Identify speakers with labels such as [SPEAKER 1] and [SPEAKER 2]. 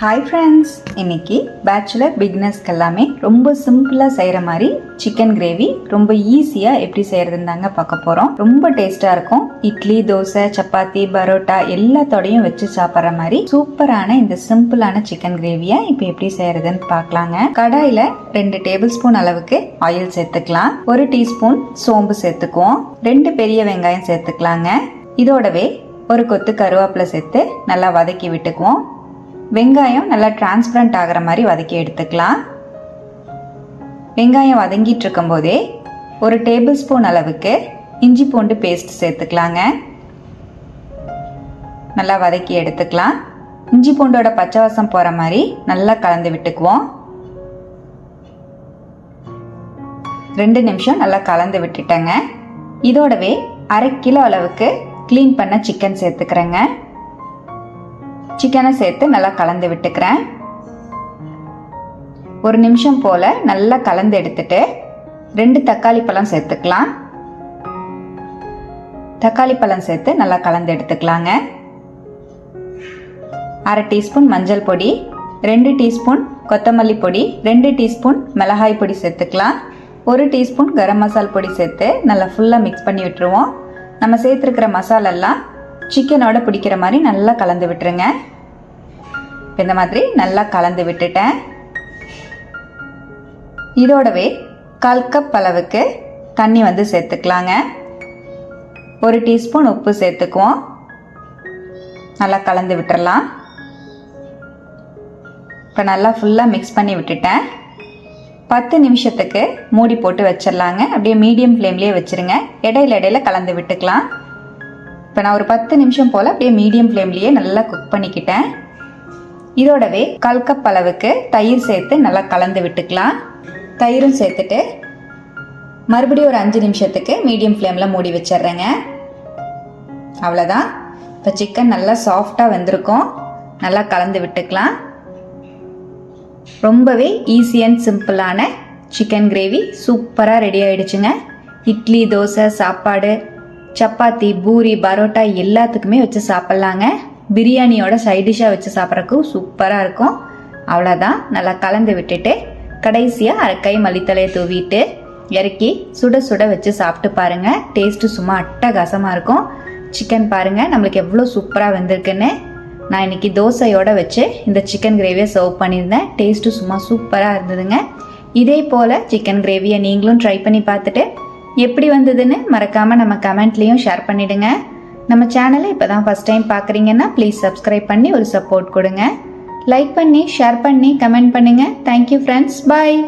[SPEAKER 1] Hi friends இன்னைக்கு bachelor பிகினர்ஸ்க்கு எல்லாமே ரொம்ப சிம்பிளாக செய்கிற மாதிரி சிக்கன் கிரேவி ரொம்ப ஈஸியாக எப்படி செய்கிறதுன்னு தாங்க பார்க்க போகிறோம் ரொம்ப டேஸ்ட்டாக இருக்கும். இட்லி தோசை சப்பாத்தி பரோட்டா எல்லாத்தோடையும் வச்சு சாப்பிட்ற மாதிரி சூப்பரான இந்த சிம்பிளான சிக்கன் கிரேவியை இப்போ எப்படி செய்கிறதுன்னு பார்க்கலாங்க. கடாயில் ரெண்டு டேபிள் ஸ்பூன் அளவுக்கு ஆயில் சேர்த்துக்கலாம். ஒரு டீஸ்பூன் சோம்பு சேர்த்துக்குவோம். ரெண்டு பெரிய வெங்காயம் சேர்த்துக்கலாங்க. இதோடவே ஒரு கொத்து கருவேப்பிலை சேர்த்து நல்லா வதக்கி விட்டுக்குவோம். வெங்காயம் நல்லா டிரான்ஸ்பரண்ட் ஆகிற மாதிரி வதக்கி எடுத்துக்கலாம். வெங்காயம் வதங்கிட்டு இருக்கும்போதே ஒரு டேபிள் ஸ்பூன் அளவுக்கு இஞ்சி பூண்டு பேஸ்ட் சேர்த்துக்கலாங்க. நல்லா வதக்கி எடுத்துக்கலாம். இஞ்சி பூண்டோட பச்சை வாசம் போகிற மாதிரி நல்லா கலந்து விட்டுக்குவோம். ரெண்டு நிமிஷம் நல்லா கலந்து விட்டுட்டேங்க. இதோடவே அரை கிலோ அளவுக்கு க்ளீன் பண்ண சிக்கன் சேர்த்துக்கிறேங்க. சிக்கனை சேர்த்து நல்லா கலந்து விட்டுக்கிறேன். ஒரு நிமிஷம் போல் நல்லா கலந்து எடுத்துட்டு ரெண்டு தக்காளி பழம் சேர்த்துக்கலாம். தக்காளி பழம் சேர்த்து நல்லா கலந்து எடுத்துக்கலாங்க. அரை டீஸ்பூன் மஞ்சள் பொடி ரெண்டு டீஸ்பூன் கொத்தமல்லி பொடி ரெண்டு டீஸ்பூன் மிளகாய் பொடி சேர்த்துக்கலாம். ஒரு டீஸ்பூன் கரம் மசால் பொடி சேர்த்து நல்லா ஃபுல்லாக மிக்ஸ் பண்ணி விட்டுருவோம். நம்ம சேர்த்துருக்கிற மசாலெல்லாம் சிக்கனோட பிடிக்கிற மாதிரி நல்லா கலந்து விட்டுருங்க. இந்த மாதிரி நல்லா கலந்து விட்டுட்டேன். இதோடவே கால் கப் அளவுக்கு தண்ணி வந்து சேர்த்துக்கலாங்க. ஒரு டீஸ்பூன் உப்பு சேர்த்துக்குவோம். நல்லா கலந்து விட்டுடலாம் இப்போ நல்லா ஃபுல்லாக மிக்ஸ் பண்ணி விட்டுட்டேன். பத்து நிமிஷத்துக்கு மூடி போட்டு வச்சிடலாங்க. அப்படியே மீடியம் ஃப்ளேம்லேயே வச்சுருங்க. இடையில இடையில கலந்து விட்டுக்கலாம். இப்போ நான் ஒரு பத்து நிமிஷம் போல் அப்படியே மீடியம் ஃப்ளேம்லேயே நல்லா குக் பண்ணிக்கிட்டேன். இதோடவே கால் கப் அளவுக்கு தயிர் சேர்த்து நல்லா கலந்து விட்டுக்கலாம். தயிரும் சேர்த்துட்டு மறுபடியும் ஒரு அஞ்சு நிமிஷத்துக்கு மீடியம் ஃப்ளேமில் மூடி வச்சிட்றேங்க. அவ்வளோதான் இப்போ சிக்கன் நல்லா சாஃப்டாக வந்திருக்கும். நல்லா கலந்து விட்டுக்கலாம். ரொம்பவே ஈஸி அண்ட் சிம்பிளான சிக்கன் கிரேவி சூப்பராக ரெடி ஆயிடுச்சுங்க. இட்லி தோசை சாப்பாடு சப்பாத்தி பூரி பரோட்டா எல்லாத்துக்குமே வச்சு சாப்பிட்லாங்க. பிரியாணியோட சைடிஷாக வச்சு சாப்பிட்றக்கும் சூப்பராக இருக்கும். அவ்வளோதான் நல்லா கலந்து விட்டுட்டு கடைசியாக அரைக்கை மல்லித்தலையை தூவிட்டு இறக்கி சுட சுட வச்சு சாப்பிட்டு பாருங்கள் டேஸ்ட்டு சும்மா அட்டகாசமாக இருக்கும். சிக்கன் பாருங்கள் நம்மளுக்கு எவ்வளோ சூப்பராக வந்திருக்குன்னு. நான் இன்னைக்கு தோசையோட வச்சு இந்த சிக்கன் கிரேவியை சர்வ் பண்ணியிருந்தேன். டேஸ்ட்டு சும்மா சூப்பராக இருந்ததுங்க. இதே போல் சிக்கன் கிரேவியை நீங்களும் ட்ரை பண்ணி பார்த்துட்டு எப்படி வந்ததுன்னு மறக்காமல் நம்ம கமெண்ட்லேயும் ஷேர் பண்ணிவிடுங்க நம்ம சேனலை இப்போ தான் ஃபஸ்ட் டைம் பார்க்குறீங்கன்னா ப்ளீஸ் சப்ஸ்கிரைப் பண்ணி ஒரு சப்போர்ட் கொடுங்க. லைக் பண்ணி ஷேர் பண்ணி கமெண்ட் பண்ணுங்கள் தேங்க்யூ ஃப்ரெண்ட்ஸ் பாய்